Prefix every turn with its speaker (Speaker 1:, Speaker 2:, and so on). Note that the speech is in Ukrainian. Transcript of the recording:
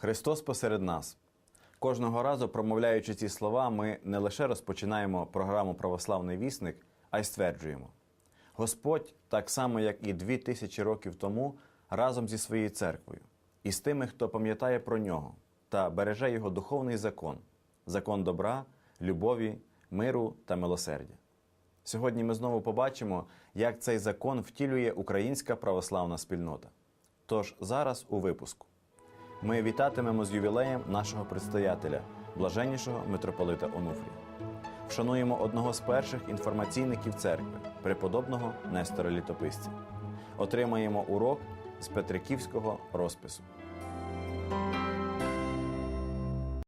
Speaker 1: Христос посеред нас. Кожного разу, промовляючи ці слова, ми не лише розпочинаємо програму Православний вісник, а й стверджуємо: Господь, так само як і дві тисячі років тому, разом зі своєю церквою, і з тими, хто пам'ятає про нього та береже його духовний закон, закон добра, любові, миру та милосердя. Сьогодні ми знову побачимо, як цей закон втілює українська православна спільнота. Тож зараз у випуску. Ми вітатимемо з ювілеєм нашого предстоятеля, блаженнішого митрополита Онуфрія. Вшануємо одного з перших інформаційників церкви, преподобного Нестора Літописця. Отримаємо урок з Петриківського розпису.